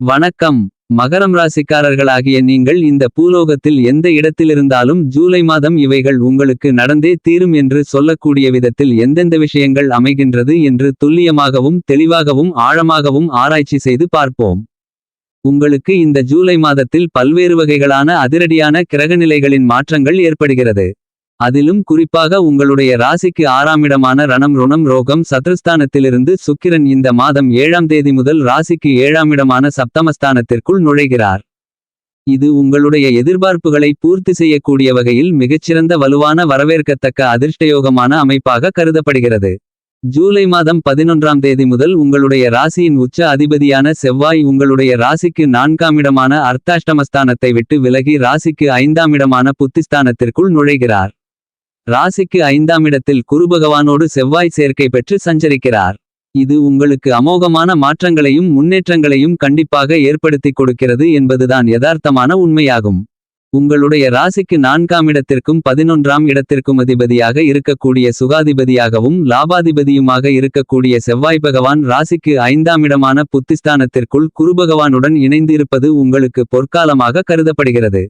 வணக்கம். மகரம் ராசிக்காரர்களாகிய நீங்கள் இந்த பூலோகத்தில் எந்த இடத்திலிருந்தாலும் ஜூலை மாதம் இவைகள் உங்களுக்கு நடந்தே தீரும் என்று சொல்லக்கூடிய விதத்தில் எந்தெந்த விஷயங்கள் அமைகின்றது என்று துல்லியமாகவும் தெளிவாகவும் ஆழமாகவும் ஆராய்ச்சி செய்து பார்ப்போம். உங்களுக்கு இந்த ஜூலை மாதத்தில் பல்வேறு வகைகளான அதிரடியான கிரகநிலைகளின் மாற்றங்கள் ஏற்படுகிறது. அதிலும் குறிப்பாக உங்களுடைய ராசிக்கு ஆறாமிடமான ரணம் ருணம் ரோகம் சத்ருஸ்தானத்திலிருந்து சுக்கிரன் இந்த மாதம் ஏழாம் தேதி முதல் ராசிக்கு ஏழாமிடமான சப்தமஸ்தானத்திற்குள் நுழைகிறார். இது உங்களுடைய எதிர்பார்ப்புகளை பூர்த்தி செய்யக்கூடிய வகையில் மிகச்சிறந்த வலுவான வரவேற்கத்தக்க அதிர்ஷ்டயோகமான அமைப்பாக கருதப்படுகிறது. ஜூலை மாதம் பதினொன்றாம் தேதி முதல் உங்களுடைய ராசியின் உச்ச அதிபதியான செவ்வாய் உங்களுடைய ராசிக்கு நான்காமிடமான அர்த்தாஷ்டமஸ்தானத்தை விட்டு விலகி ராசிக்கு ஐந்தாமிடமான புத்திஸ்தானத்திற்குள் நுழைகிறார். ராசிக்கு ஐந்தாம் இடத்தில் குருபகவானோடு செவ்வாய் சேர்க்கை பெற்று சஞ்சரிக்கிறார். இது உங்களுக்கு அமோகமான மாற்றங்களையும் முன்னேற்றங்களையும் கண்டிப்பாக ஏற்படுத்திக் கொடுக்கிறது என்பதுதான் யதார்த்தமான உண்மையாகும். உங்களுடைய ராசிக்கு நான்காம் இடத்திற்கும் பதினொன்றாம் இடத்திற்கும் அதிபதியாக இருக்கக்கூடிய சுகாதிபதியாகவும் லாபாதிபதியுமாக இருக்கக்கூடிய செவ்வாய் பகவான் ராசிக்கு ஐந்தாம் இடமான புத்திஸ்தானத்திற்குள் குருபகவானுடன் இணைந்து இருப்பது உங்களுக்கு பொற்காலமாக கருதப்படுகிறது.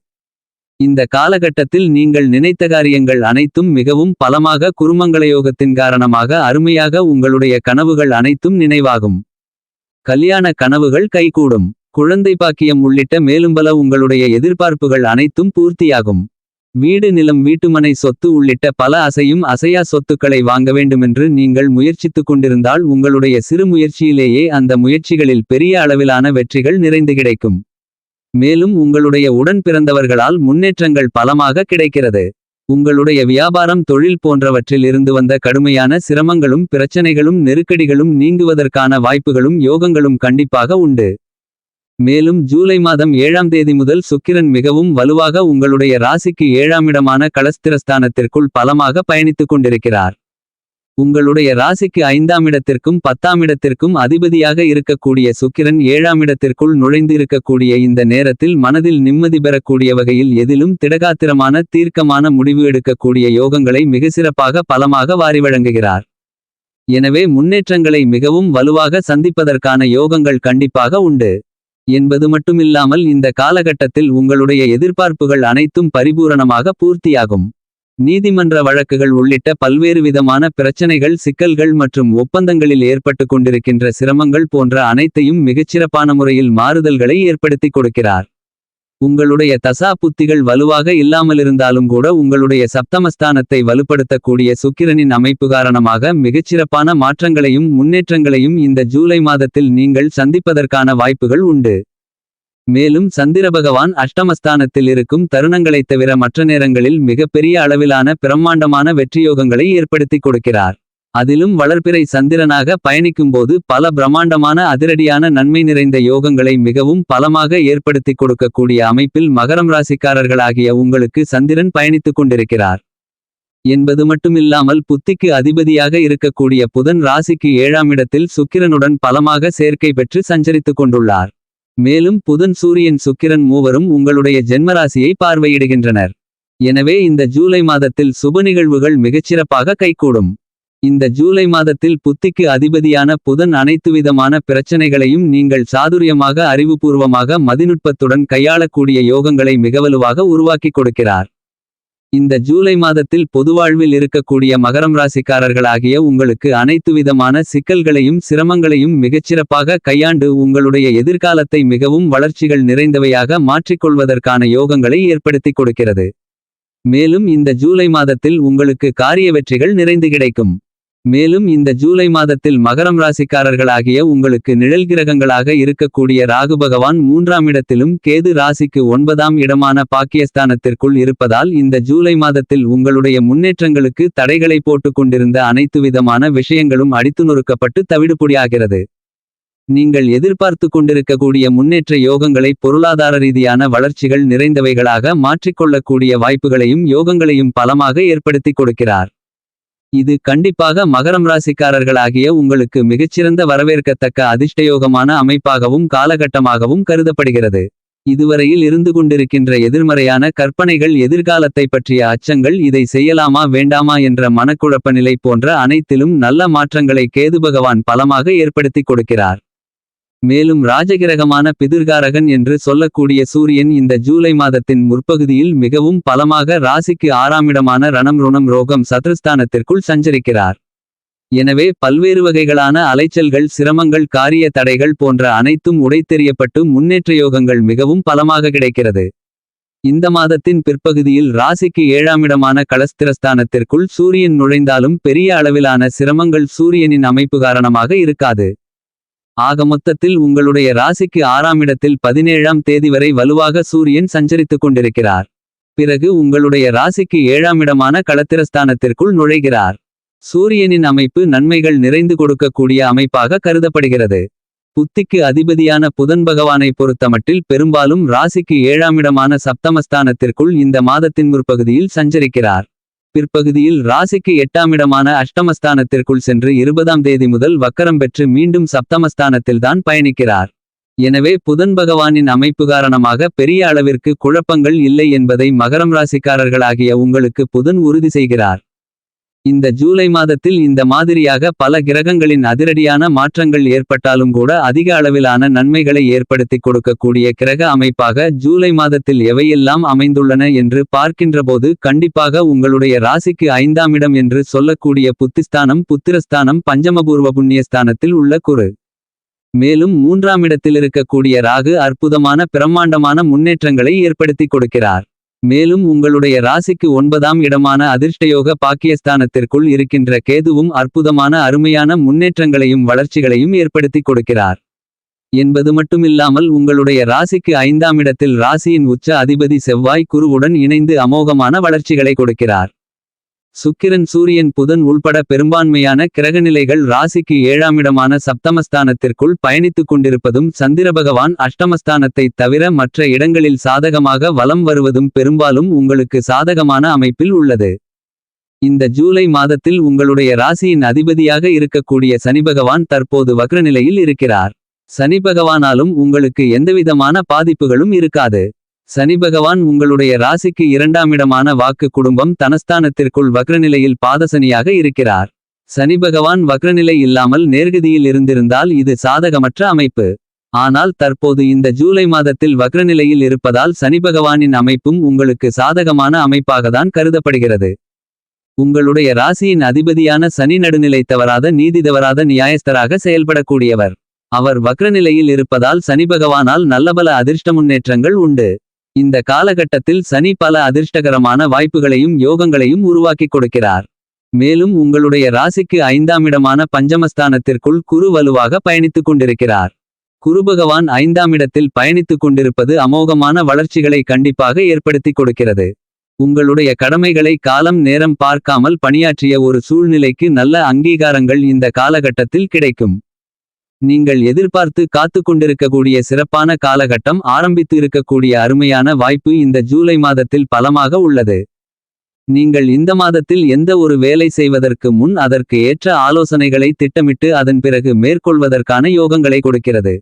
இந்த காலகட்டத்தில் நீங்கள் நினைத்த காரியங்கள் அனைத்தும் மிகவும் பலமாக குருமங்களயோகத்தின் காரணமாக அருமையாக உங்களுடைய கனவுகள் அனைத்தும் நினைவாகும். கல்யாண கனவுகள் கைகூடும். குழந்தை பாக்கியம் உள்ளிட்ட மேலும் பல உங்களுடைய எதிர்பார்ப்புகள் அனைத்தும் பூர்த்தியாகும். வீடு நிலம் வீட்டுமனை சொத்து உள்ளிட்ட பல அசையும் அசையா சொத்துக்களை வாங்க வேண்டுமென்று நீங்கள் முயற்சித்துக் கொண்டிருந்தால் உங்களுடைய சிறு முயற்சியிலேயே அந்த முயற்சிகளில் பெரிய அளவிலான வெற்றிகள் நிறைந்து கிடைக்கும். மேலும் உங்களுடைய உடன் பிறந்தவர்களால் முன்னேற்றங்கள் பலமாக கிடைக்கிறது. உங்களுடைய வியாபாரம் தொழில் போன்றவற்றில் இருந்து வந்த கடுமையான சிரமங்களும் பிரச்சனைகளும் நெருக்கடிகளும் நீங்குவதற்கான வாய்ப்புகளும் யோகங்களும் கண்டிப்பாக உண்டு. மேலும் ஜூலை மாதம் ஏழாம் தேதி முதல் சுக்கிரன் மிகவும் வலுவாக உங்களுடைய ராசிக்கு ஏழாம் இடமான களஸ்திரஸ்தானத்திற்குள் பலமாக பயணித்துக் கொண்டிருக்கிறார். உங்களுடைய ராசிக்கு ஐந்தாம் இடத்திற்கும் பத்தாம் இடத்திற்கும் அதிபதியாக இருக்கக்கூடிய சுக்கிரன் ஏழாம் இடத்திற்குள் நுழைந்து இருக்கக்கூடிய இந்த நேரத்தில் மனதில் நிம்மதி பெறக்கூடிய வகையில் எதிலும் திடகாத்திரமான தீர்க்கமான முடிவு எடுக்கக்கூடிய யோகங்களை மிக சிறப்பாக பலமாக வாரி வழங்குகிறார். எனவே முன்னேற்றங்களை மிகவும் வலுவாக சந்திப்பதற்கான யோகங்கள் கண்டிப்பாக உண்டு. என்பது மட்டுமில்லாமல் இந்த காலகட்டத்தில் உங்களுடைய எதிர்பார்ப்புகள் அனைத்தும் பரிபூரணமாக பூர்த்தியாகும். நீதிமன்ற வழக்குகள் உள்ளிட்ட பல்வேறு விதமான பிரச்சனைகள் சிக்கல்கள் மற்றும் ஒப்பந்தங்களில் ஏற்பட்டு கொண்டிருக்கின்ற சிரமங்கள் போன்ற அனைத்தையும் மிகச்சிறப்பான முறையில் மாறுதல்களை ஏற்படுத்திக் கொடுக்கிறார். உங்களுடைய தசா புத்திகள் வலுவாக இல்லாமலிருந்தாலும் கூட உங்களுடைய சப்தமஸ்தானத்தை வலுப்படுத்தக்கூடிய சுக்கிரனின் அமைப்பு காரணமாக மிகச்சிறப்பான மாற்றங்களையும் முன்னேற்றங்களையும் இந்த ஜூலை மாதத்தில் நீங்கள் சந்திப்பதற்கான வாய்ப்புகள் உண்டு. மேலும் சந்திர பகவான் அஷ்டமஸ்தானத்தில் இருக்கும் தருணங்களைத் தவிர மற்ற நேரங்களில் மிகப்பெரிய அளவிலான பிரம்மாண்டமான வெற்றியோகங்களை ஏற்படுத்திக் கொடுக்கிறார். அதிலும் வளர்பிறை சந்திரனாக பயணிக்கும்போது பல பிரம்மாண்டமான அதிரடியான நன்மை நிறைந்த யோகங்களை மிகவும் பலமாக ஏற்படுத்திக் கொடுக்கக்கூடிய அமைப்பில் மகரம் ராசிக்காரர்களாகிய உங்களுக்கு சந்திரன் பயணித்துக் கொண்டிருக்கிறார். என்பது மட்டுமில்லாமல் புத்திக்கு அதிபதியாக இருக்கக்கூடிய புதன் ராசிக்கு ஏழாம் இடத்தில் சுக்கிரனுடன் பலமாக சேர்க்கை பெற்று சஞ்சரித்துக் கொண்டுள்ளார். மேலும் புதன் சூரியன் சுக்கிரன் மூவரும் உங்களுடைய ஜென்மராசியை பார்வையிடுகின்றனர். எனவே இந்த ஜூலை மாதத்தில் சுப நிகழ்வுகள் மிகச்சிறப்பாக கைகூடும். இந்த ஜூலை மாதத்தில் புத்திக்கு அதிபதியான புதன் அனைத்து விதமான பிரச்சனைகளையும் நீங்கள் சாதுரியமாக அறிவுபூர்வமாக மதிநுட்பத்துடன் கையாளக்கூடிய யோகங்களை மிகவலுவாக உருவாக்கிக் கொடுக்கிறார். இந்த ஜூலை மாதத்தில் பொதுவாழ்வில் இருக்கக்கூடிய மகரம் ராசிக்காரர்களாகிய உங்களுக்கு அனைத்து விதமான சிக்கல்களையும் சிரமங்களையும் மிகச்சிறப்பாக கையாண்டு உங்களுடைய எதிர்காலத்தை மிகவும் வளர்ச்சிகள் நிறைந்தவையாக மாற்றிக்கொள்வதற்கான யோகங்களை ஏற்படுத்திக் கொடுக்கிறது. மேலும் இந்த ஜூலை மாதத்தில் உங்களுக்கு காரிய வெற்றிகள் நிறைந்து கிடைக்கும். மேலும் இந்த ஜூலை மாதத்தில் மகரம் ராசிக்காரர்களாகிய உங்களுக்கு நிழல் கிரகங்களாக இருக்கக்கூடிய ராகு பகவான் மூன்றாம் இடத்திலும் கேது ராசிக்கு ஒன்பதாம் இடமான பாக்கியஸ்தானத்திற்குள் இருப்பதால் இந்த ஜூலை மாதத்தில் உங்களுடைய முன்னேற்றங்களுக்கு தடைகளை போட்டுக் கொண்டிருந்த அனைத்து விதமான விஷயங்களும் அடித்து நொறுக்கப்பட்டு தவிடுபொடியாகிறது. நீங்கள் எதிர்பார்த்து கொண்டிருக்கக்கூடிய முன்னேற்ற யோகங்களை பொருளாதார ரீதியான வளர்ச்சிகள் நிறைந்தவைகளாக மாற்றிக்கொள்ளக்கூடிய வாய்ப்புகளையும் யோகங்களையும் பலமாக ஏற்படுத்திக் கொடுக்கிறார். இது கண்டிப்பாக மகரம் ராசிக்காரர்களாகிய உங்களுக்கு மிகச்சிறந்த வரவேற்கத்தக்க அதிர்ஷ்டயோகமான அமைப்பாகவும் காலகட்டமாகவும் கருதப்படுகிறது. இதுவரையில் இருந்து கொண்டிருக்கின்ற எதிர்மறையான கற்பனைகள் எதிர்காலத்தை பற்றிய அச்சங்கள் இதை செய்யலாமா வேண்டாமா என்ற மனக்குழப்ப நிலை போன்ற அனைத்திலும் நல்ல மாற்றங்களை கேது பகவான் பலமாக ஏற்படுத்திக் கொடுக்கிறார். மேலும் ராஜகிரகமான பிதிர்காரகன் என்று சொல்லக்கூடிய சூரியன் இந்த ஜூலை மாதத்தின் முற்பகுதியில் மிகவும் பலமாக ராசிக்கு ஆறாமிடமான ரணம் ருணம் ரோகம் சத்ருஸ்தானத்திற்குள் சஞ்சரிக்கிறார். எனவே பல்வேறு வகைகளான அலைச்சல்கள் சிரமங்கள் காரிய தடைகள் போன்ற அனைத்தும் உடைத்தெறியப்பட்டு முன்னேற்ற யோகங்கள் மிகவும் பலமாக கிடைக்கிறது. இந்த மாதத்தின் பிற்பகுதியில் ராசிக்கு ஏழாமிடமான களஸ்திரஸ்தானத்திற்குள் சூரியன் நுழைந்தாலும் பெரிய அளவிலான சிரமங்கள் சூரியனின் அமைப்பு காரணமாக இருக்காது. ஆக மொத்தத்தில் உங்களுடைய ராசிக்கு ஆறாம் இடத்தில் பதினேழாம் தேதி வரை வலுவாக சூரியன் சஞ்சரித்துக் கொண்டிருக்கிறார். பிறகு உங்களுடைய ராசிக்கு ஏழாம் இடமான களத்திரஸ்தானத்திற்குள் நுழைகிறார். சூரியனின் அமைப்பு நன்மைகள் நிறைந்து கொடுக்கக்கூடிய அமைப்பாக கருதப்படுகிறது. புத்திக்கு அதிபதியான புதன் பகவானை பொறுத்தமட்டில் பெரும்பாலும் ராசிக்கு ஏழாமிடமான சப்தமஸ்தானத்திற்குள் இந்த மாதத்தின் முற்பகுதியில் சஞ்சரிக்கிறார். பிற்பகுதியில் ராசிக்கு எட்டாமிடமான அஷ்டமஸ்தானத்திற்குள் சென்று இருபதாம் தேதி முதல் வக்கரம் பெற்று மீண்டும் சப்தமஸ்தானத்தில்தான் பயணிக்கிறார். எனவே புதன் பகவானின் அமைப்பு காரணமாக பெரிய அளவிற்கு குழப்பங்கள் இல்லை என்பதை மகரம் ராசிக்காரர்களாகிய உங்களுக்கு புதன் உறுதி செய்கிறார். இந்த ஜூலை மாதத்தில் இந்த மாதிரியாக பல கிரகங்களின் அதிரடியான மாற்றங்கள் ஏற்பட்டாலும் கூட அதிக அளவிலான நன்மைகளை ஏற்படுத்தி கொடுக்கக்கூடிய கிரக அமைப்பாக ஜூலை மாதத்தில் எவையெல்லாம் அமைந்துள்ளன என்று பார்க்கின்றபோது கண்டிப்பாக உங்களுடைய ராசிக்கு ஐந்தாம் இடம் என்று சொல்லக்கூடிய புத்திஸ்தானம் புத்திரஸ்தானம் பஞ்சமபூர்வ புண்ணியஸ்தானத்தில் உள்ள குரு. மேலும் மூன்றாம் இடத்தில் இருக்கக்கூடிய ராகு அற்புதமான பிரம்மாண்டமான முன்னேற்றங்களை ஏற்படுத்தி கொடுக்கிறார். மேலும் உங்களுடைய ராசிக்கு ஒன்பதாம் இடமான அதிர்ஷ்டயோக பாக்கியஸ்தானத்திற்குள் இருக்கின்ற கேதுவும் அற்புதமான அருமையான முன்னேற்றங்களையும் வளர்ச்சிகளையும் ஏற்படுத்தி கொடுக்கிறார். என்பது மட்டுமில்லாமல் உங்களுடைய ராசிக்கு ஐந்தாம் இடத்தில் ராசியின் உச்ச அதிபதி செவ்வாய் குருவுடன் இணைந்து அமோகமான வளர்ச்சிகளை கொடுக்கிறார். சுக்கிரன் சூரியன் புதன் உள்பட பெரும்பான்மையான கிரகநிலைகள் ராசிக்கு ஏழாமிடமான சப்தமஸ்தானத்திற்குள் பயணித்துக் கொண்டிருப்பதும் சந்திரபகவான் அஷ்டமஸ்தானத்தை தவிர மற்ற இடங்களில் சாதகமாக வலம் வருவதும் பெரும்பாலும் உங்களுக்கு சாதகமான அமைப்பில் உள்ளது. இந்த ஜூலை மாதத்தில் உங்களுடைய ராசியின் அதிபதியாக இருக்கக்கூடிய சனிபகவான் தற்போது வக்ரநிலையில் இருக்கிறார். சனிபகவானாலும் உங்களுக்கு எந்தவிதமான பாதிப்புகளும் இருக்காது. சனி பகவான் உங்களுடைய ராசிக்கு இரண்டாமிடமான வாக்கு குடும்பம் தனஸ்தானத்திற்குள் வக்ரநிலையில் பாதசனியாக இருக்கிறார். சனி பகவான் வக்ரநிலை இல்லாமல் நேர்கதியில் இருந்திருந்தால் இது சாதகமற்ற அமைப்பு. ஆனால் தற்போது இந்த ஜூலை மாதத்தில் வக்ரநிலையில் இருப்பதால் சனி பகவானின் அமைப்பும் உங்களுக்கு சாதகமான அமைப்பாகத்தான் கருதப்படுகிறது. உங்களுடைய ராசியின் அதிபதியான சனி நடுநிலை தவறாத நீதி தவறாத நியாயஸ்தராக செயல்படக்கூடியவர். அவர் வக்ரநிலையில் இருப்பதால் சனி பகவானால் நல்லபல அதிர்ஷ்ட முன்னேற்றங்கள் உண்டு. இந்த காலகட்டத்தில் சனி பல அதிர்ஷ்டகரமான வாய்ப்புகளையும் யோகங்களையும் உருவாக்கிக் கொடுக்கிறார். மேலும் உங்களுடைய ராசிக்கு ஐந்தாம் இடமான பஞ்சமஸ்தானத்திற்குள் குரு வலுவாக பயணித்துக் கொண்டிருக்கிறார். குரு பகவான் ஐந்தாம் இடத்தில் பயணித்துக் கொண்டிருப்பது அமோகமான வளர்ச்சிகளை கண்டிப்பாக ஏற்படுத்தி கொடுக்கிறது. உங்களுடைய கடமைகளை காலம் நேரம் பார்க்காமல் பணியாற்றிய ஒரு சூழ்நிலைக்கு நல்ல அங்கீகாரங்கள் இந்த காலகட்டத்தில் கிடைக்கும். நீங்கள் எதிர்பார்த்து காத்து கொண்டிருக்கக்கூடிய சிறப்பான காலகட்டம் ஆரம்பித்து இருக்கக்கூடிய அருமையான வாய்ப்பு இந்த ஜூலை மாதத்தில் பலமாக உள்ளது. நீங்கள் இந்த மாதத்தில் எந்த ஒரு வேலை செய்வதற்கு முன் அதற்கு ஏற்ற ஆலோசனைகளை திட்டமிட்டு அதன் பிறகு மேற்கொள்வதற்கான யோகங்களை கொடுக்கிறது.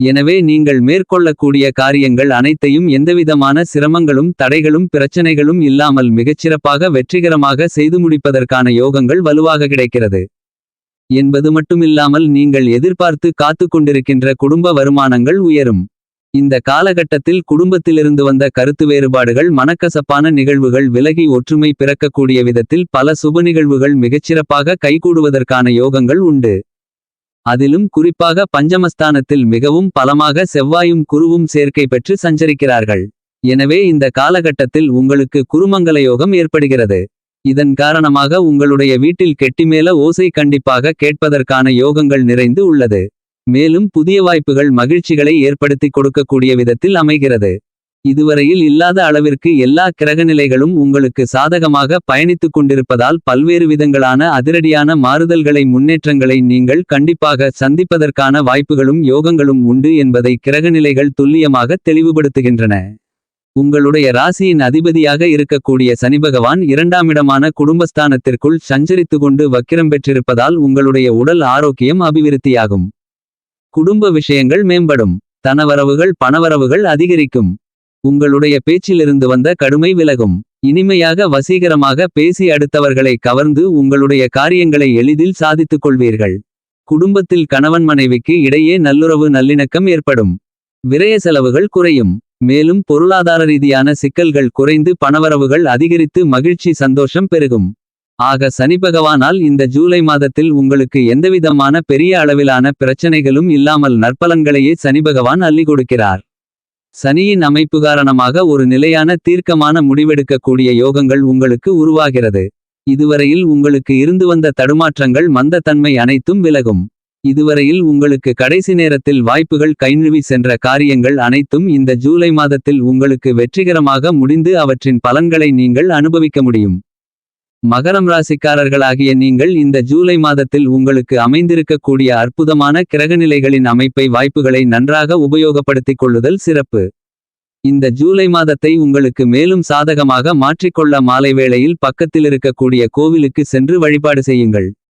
எனவே நீங்கள் மேற்கொள்ளக்கூடிய காரியங்கள் அனைத்தையும் எந்தவிதமான சிரமங்களும் தடைகளும் பிரச்சனைகளும் இல்லாமல் மிகச்சிறப்பாக வெற்றிகரமாக செய்து முடிப்பதற்கான யோகங்கள் வலுவாக கிடைக்கிறது. என்பது மட்டுமில்லாமல் நீங்கள் எதிர்பார்த்து காத்து கொண்டிருக்கின்ற குடும்ப வருமானங்கள் உயரும். இந்த காலகட்டத்தில் குடும்பத்திலிருந்து வந்த கருத்து வேறுபாடுகள் மனக்கசப்பான நிகழ்வுகள் விலகி ஒற்றுமை பிறக்கக்கூடிய விதத்தில் பல சுப நிகழ்வுகள் மிகச்சிறப்பாக கைகூடுவதற்கான யோகங்கள் உண்டு. அதிலும் குறிப்பாக பஞ்சமஸ்தானத்தில் மிகவும் பலமாக செவ்வாயும் குருவும் சேர்க்கை பெற்று சஞ்சரிக்கிறார்கள். எனவே இந்த காலகட்டத்தில் உங்களுக்கு குருமங்கல யோகம் ஏற்படுகிறது. இதன் காரணமாக உங்களுடைய வீட்டில் கெட்டிமேல ஓசை கண்டிப்பாக கேட்பதற்கான யோகங்கள் நிறைந்து உள்ளது. மேலும் புதிய வாய்ப்புகள் மகிழ்ச்சிகளை ஏற்படுத்தி கொடுக்கக்கூடிய விதத்தில் அமைகிறது. இதுவரையில் இல்லாத அளவிற்கு எல்லா கிரகநிலைகளும் உங்களுக்கு சாதகமாக பயணித்துக் கொண்டிருப்பதால் பல்வேறு விதங்களான அதிரடியான மாறுதல்களை முன்னேற்றங்களை நீங்கள் கண்டிப்பாக சந்திப்பதற்கான வாய்ப்புகளும் யோகங்களும் உண்டு என்பதை கிரகநிலைகள் துல்லியமாக தெளிவுபடுத்துகின்றன. உங்களுடைய ராசியின் அதிபதியாக இருக்கக்கூடிய சனிபகவான் இரண்டாமிடமான குடும்பஸ்தானத்திற்குள் சஞ்சரித்து கொண்டு வக்கிரம் பெற்றிருப்பதால் உங்களுடைய உடல் ஆரோக்கியம் அபிவிருத்தியாகும். குடும்ப விஷயங்கள் மேம்படும். தனவரவுகள் பணவரவுகள் அதிகரிக்கும். உங்களுடைய பேச்சிலிருந்து வந்த கடுமை விலகும். இனிமையாக வசீகரமாக பேசி அடுத்தவர்களை கவர்ந்து உங்களுடைய காரியங்களை எளிதில் சாதித்துக் கொள்வீர்கள். குடும்பத்தில் கணவன் மனைவிக்கு இடையே நல்லுறவு நல்லிணக்கம் ஏற்படும். விரய செலவுகள் குறையும். மேலும் பொருளாதார ரீதியான சிக்கல்கள் குறைந்து பணவரவுகள் அதிகரித்து மகிழ்ச்சி சந்தோஷம் பெருகும். ஆக சனி பகவானால் இந்த ஜூலை மாதத்தில் உங்களுக்கு எந்தவிதமான பெரிய அளவிலான பிரச்சனைகளும் இல்லாமல் நற்பலன்களையே சனி பகவான் அள்ளி கொடுக்கிறார். சனியின் அமைப்பு காரணமாக ஒரு நிலையான தீர்க்கமான முடிவெடுக்கக்கூடிய யோகங்கள் உங்களுக்கு உருவாகிறது. இதுவரையில் உங்களுக்கு இருந்து வந்த தடுமாற்றங்கள் மந்தத்தன்மை அனைத்தும் விலகும். இதுவரையில் உங்களுக்கு கடைசி நேரத்தில் வாய்ப்புகள் கைநழுவி சென்ற காரியங்கள் அனைத்தும் இந்த ஜூலை மாதத்தில் உங்களுக்கு வெற்றிகரமாக முடிந்து அவற்றின் பலன்களை நீங்கள் அனுபவிக்க முடியும். மகரம் ராசிக்காரர்களாகிய நீங்கள் இந்த ஜூலை மாதத்தில் உங்களுக்கு அமைந்திருக்கக்கூடிய அற்புதமான கிரகநிலைகளின் அமைப்பை வாய்ப்புகளை நன்றாக உபயோகப்படுத்திக் கொள்ளுதல் சிறப்பு. இந்த ஜூலை மாதத்தை உங்களுக்கு மேலும் சாதகமாக மாற்றிக்கொள்ள மாலை வேளையில் பக்கத்திலிருக்கக்கூடிய கோவிலுக்கு சென்று வழிபாடு செய்யுங்கள்.